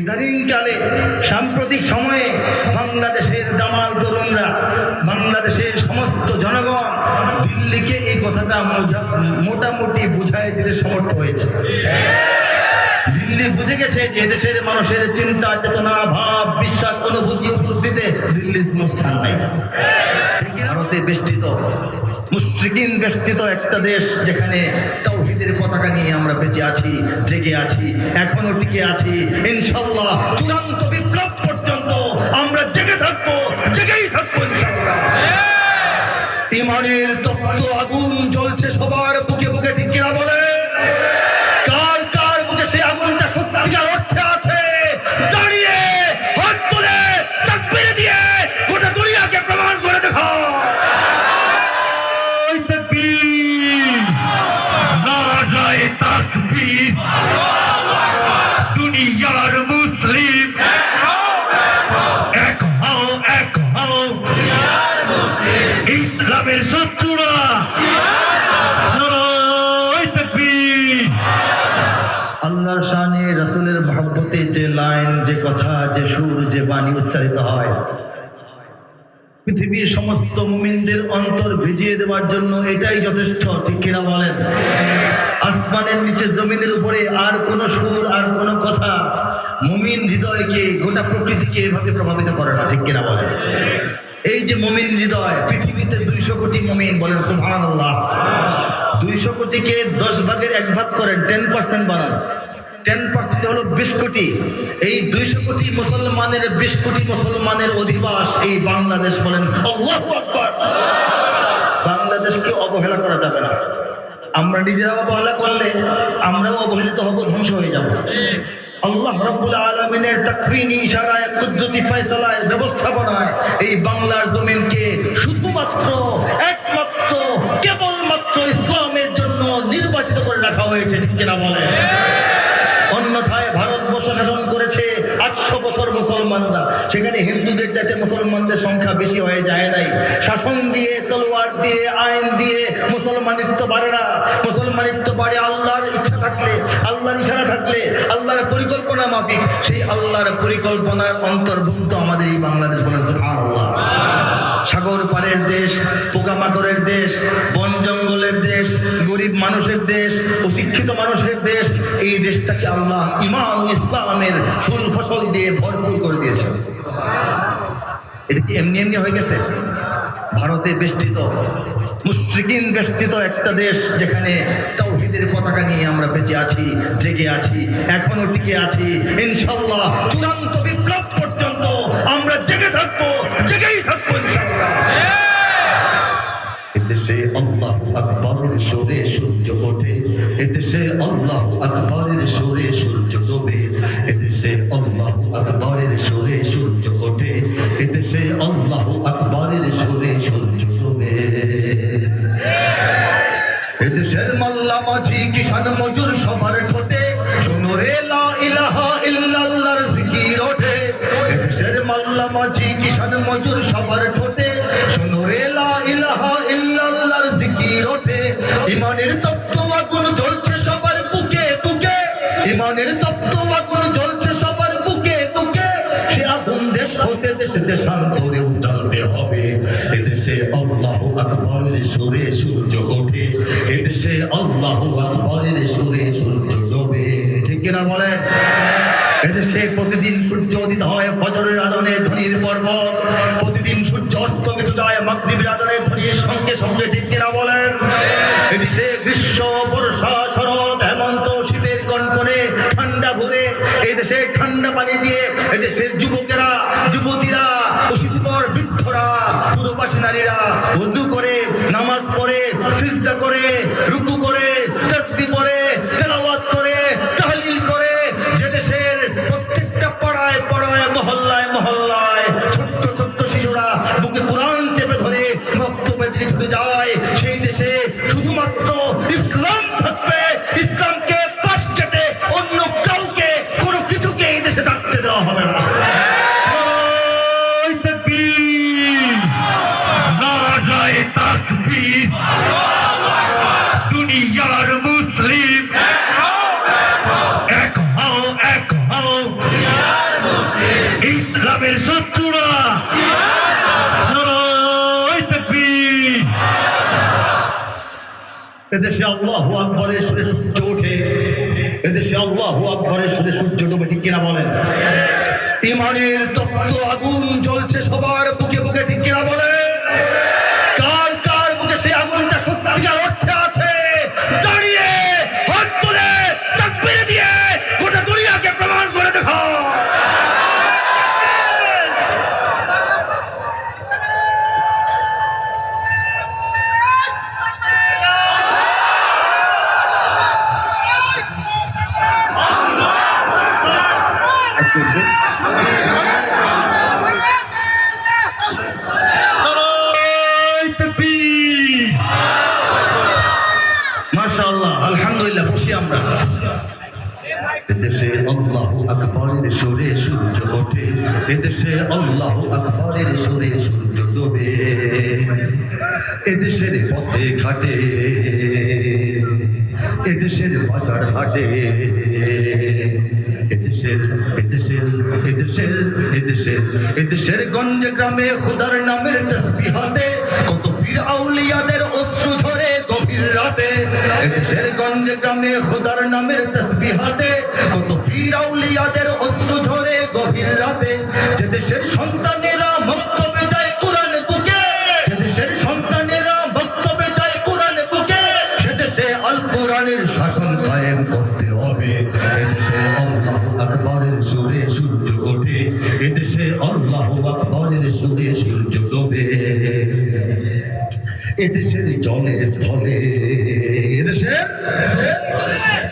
ইদানিংকালে সাম্প্রতিক সময়ে বাংলাদেশের দামাল তরুণরা, বাংলাদেশের সমস্ত জনগণ দিল্লিকে এই কথাটা মোটামুটি বুঝাই দিতে সমর্থ হয়েছে। দিল্লি বুঝে গেছে যে দেশের মানুষের চিন্তা, চেতনা, ভাব, বিশ্বাস, অনুভূতি উপলব্ধিতে দিল্লির কোনো স্থান নাই। ভারতে বেষ্টিত। মুশ্রিকিন বেষ্টিত একটা দেশ যেখানে তাওহিদের পতাকা নিয়ে আমরা বেঁচে আছি জেগে আছি এখনও টিকে আছি। ইনশাল্লাহ চূড়ান্ত বিপ্লব পর্যন্ত আমরা জেগে থাকব জেগেই থাকব ইনশাল্লাহ ইমানের তপ্ত আগুন জ্বলছে পৃথিবীর সমস্ত মুমিনদের অন্তর ভিজিয়ে দেওয়ার জন্য এটাই যথেষ্ট, ঠিক কিনা বলেন? আসমানের নিচে জমিনের উপরে আর কোন সুর, আর কোন কথা মুমিন হৃদয়কে, গোটা প্রকৃতিকে এভাবে প্রভাবিত করে না, ঠিক কিনা বলেন? এই যে মুমিন হৃদয়, পৃথিবীতে দুইশো কোটি মুমিন, বলেন সুহান দুইশো কোটিকে দশ ভাগের এক ভাগ করেন, টেন পার্সেন্ট বানান। টেন পার্সেন্ট হলো বিশ কোটি। এই দুইশো কোটি মুসলমানের বিশ কোটি মুসলমানের অধিবাস এই বাংলাদেশ বলেন। বাংলাদেশকে অবহেলা করা যাবে না। আমরা নিজেরা অবহেলা করলে আমরাও অবহেলিত হব, ধ্বংস হয়ে যাব। আল্লাহ রব্বুল আলমিনের তাকবিনী ইশারায় কুদ্দুতি ফয়সালায়, ব্যবস্থাপনায় এই বাংলার জমিনকে শুধুমাত্র, একমাত্র, কেবলমাত্র ইসলামের জন্য নির্বাচিত করে রাখা হয়েছে, ঠিক কিনা বলে হিন্দুদের চাইতে মুসলমানদের সংখ্যা বেশি হয়ে যায় নাই। শাসন দিয়ে, তলোয়ার দিয়ে, আইন দিয়ে মুসলমানিত্ব বাড়ে না। মুসলমানিত্ব বাড়ে আল্লাহর ইচ্ছা থাকলে, আল্লাহর ইশারা থাকলে, আল্লাহর পরিকল্পনা মাফিক। সেই আল্লাহর পরিকল্পনার অন্তর্ভুক্ত আমাদের এই বাংলাদেশ বলে আল্লাহ সাগর পাড়ের দেশ, পোকামাকড়ের দেশ, বন জঙ্গলের দেশ, গরিব মানুষের দেশ, অশিক্ষিত মানুষের দেশ, এই দেশটাকে আল্লাহ ইমান ইসলামের ফুল ফসল দিয়ে ভরপুর করে দিয়েছে এটা কি এমনি এমনি হয়ে গেছে? ভারতে বেষ্টিত, মুশ্রিকিন বেষ্টিত একটা দেশ যেখানে তৌহিদের পতাকা নিয়ে আমরা বেঁচে আছি, জেগে আছি, এখনও টিকে আছি। ইনশাল্লাহ চূড়ান্ত বিপ্লব পর্যন্ত আমরা জেগে থাকব। ইমানের তপ্ত আগুন জ্বলছে সবার বুকে বুকে। ইমানের তপ্ত আগুন জ্বলছে সবার বুকে বুকে। সে আগুন দেশ হতে দেশে দেশান্তরে উঠাতে হবে। এদেশে আল্লাহ আকবরের সুরে সূর্য ওঠে। এদেশে আল্লাহ আকবরের সুরে সূর্য ডোবে। ঠিক কিনা বলেন? এদেশে প্রতিদিন সূর্য উদিত হয় ফজরের আদনে ধ্বনির পর্ব প্রতিদিন সূর্য অস্তমিত যায় মাগরিবের আদনে ধ্বনির সঙ্গে সঙ্গে, ঠিক কিনা ইমানের তপ্ত আগুন জ্বলছে সবার বুকে বুকে ঠিক কিনা বলেন? আলহামদুলিল্লাহ, বসি আমরা। এদেশে আল্লাহ আকবরের সুরে সূর্য ওঠে, এদেশে আল্লাহ আকবরের সুরে সূর্য ডোবে, এদেশের পথে ঘাটে, এদেশের বাজার হাটে, এদেশের এদেশের এদেশের এদেশের এদেশের গঞ্জে গ্রামে খুদার নামের তসবিহাতে কত পীর আউলিয়াদের অশ্রু ঝরে রাতে এদেশের গঞ্জে গ্রামে খোদার নামের তসবিহাতে, কত পীর আউলিয়াদের অশ্রু ঝরে গভীর রাতে, যে দেশের সন্তানেরা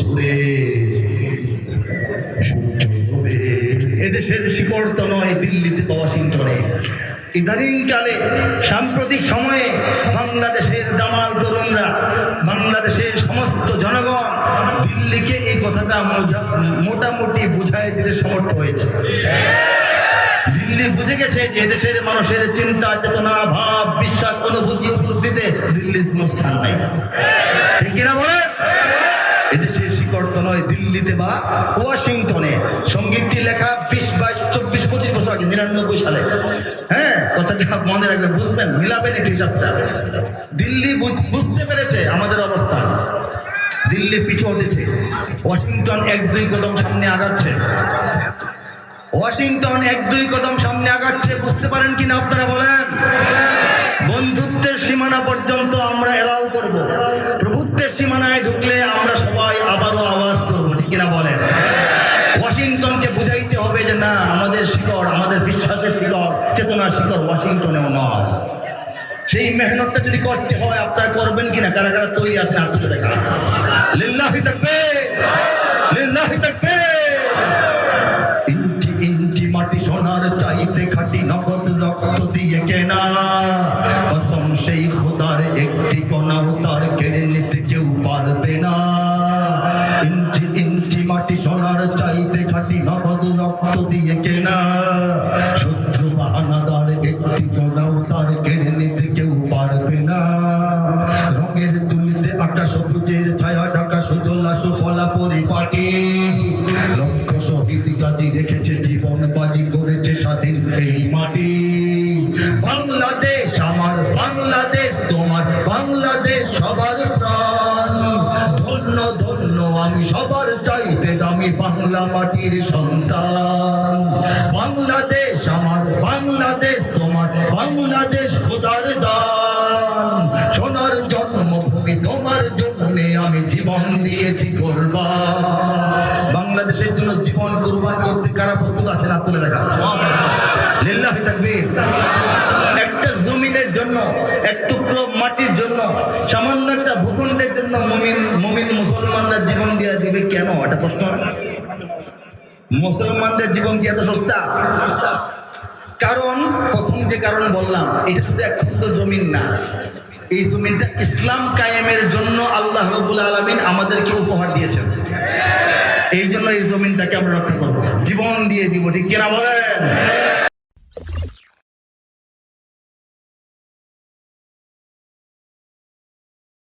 সুরে এদেশের শিকড় তো নয় দিল্লিতে ওয়াশিংটনে। ইদানিং কালে, সাম্প্রতিক সময়ে বাংলাদেশের দামাল তরুণরা, বাংলাদেশের সমস্ত জনগণ দিল্লিকে এই কথাটা মোটামুটি বুঝাই দিতে সমর্থ হয়েছে। দিল্লি বুঝে গেছে যে দেশের মানুষের চিন্তা, চেতনা, ভাব, বিশ্বাস, অনুভূতি, উপলব্ধিতে দিল্লির কোনো স্থান নাই। ঠিক কিনা বলে দিল্লিতে বা ওয়াশিংটনে। সঙ্গীতটি লেখা বিশ বাইশ, চব্বিশ, পঁচিশ বছর আগে, নিরানব্বই সালে। হ্যাঁ কথাটা মনে রাখবেন, বুঝবেন মিলাবেন একটু হিসাবটা দিল্লি বুঝতে পেরেছে আমাদের অবস্থা। দিল্লি পিছু উঠেছে ওয়াশিংটন এক দুই কদম সামনে আগাচ্ছে। ওয়াশিংটন এক দুই কদম সামনে আগাচ্ছে, বুঝতে পারেন কিনা আপনারা বলেন? বন্ধুত্বের সীমানা পর্যন্ত আমরা এলাও করব। প্রভুত্বের সীমানায় ঢুকলে সেই মেহনতটা যদি করতে হয়, আপনারা করবেন কিনা? কারা কারা তৈরি আছেন? হাত তুলে দেখা লিল্লাহি থাকবে লিল্লাহি থাকবে সবার চাইতে দামি বাংলা মাটির সন্তান। বাংলাদেশ আমার, বাংলাদেশ তোমার, বাংলাদেশ খোদার দান। সোনার জন্মভূমি তোমার জন্যে আমি জীবন দিয়েছি কোরবান। বাংলাদেশের জন্য জীবন কোরবান করতে কারা প্রস্তুত আছে না তুলে দেখা। লিল্লাহি তাকবীর। একটা জমিনের জন্য, এক টুকরো মাটির জন্য সামান্য একটা ভূখণ্ড কেন? এটা প্রশ্ন? মুসলমানদের জীবন কি এত সস্তা? কারণ, প্রথম যে কারণ বললাম, এটা শুধু এক খন্ড জমিন না। এই জমিনটা ইসলাম কায়েমের জন্য আল্লাহ রবুল আলমিন আমাদেরকে উপহার দিয়েছেন। এই জন্য এই জমিনটাকে আমরা রক্ষা করব। জীবন দিয়ে দিব, ঠিক কিনা বলেন?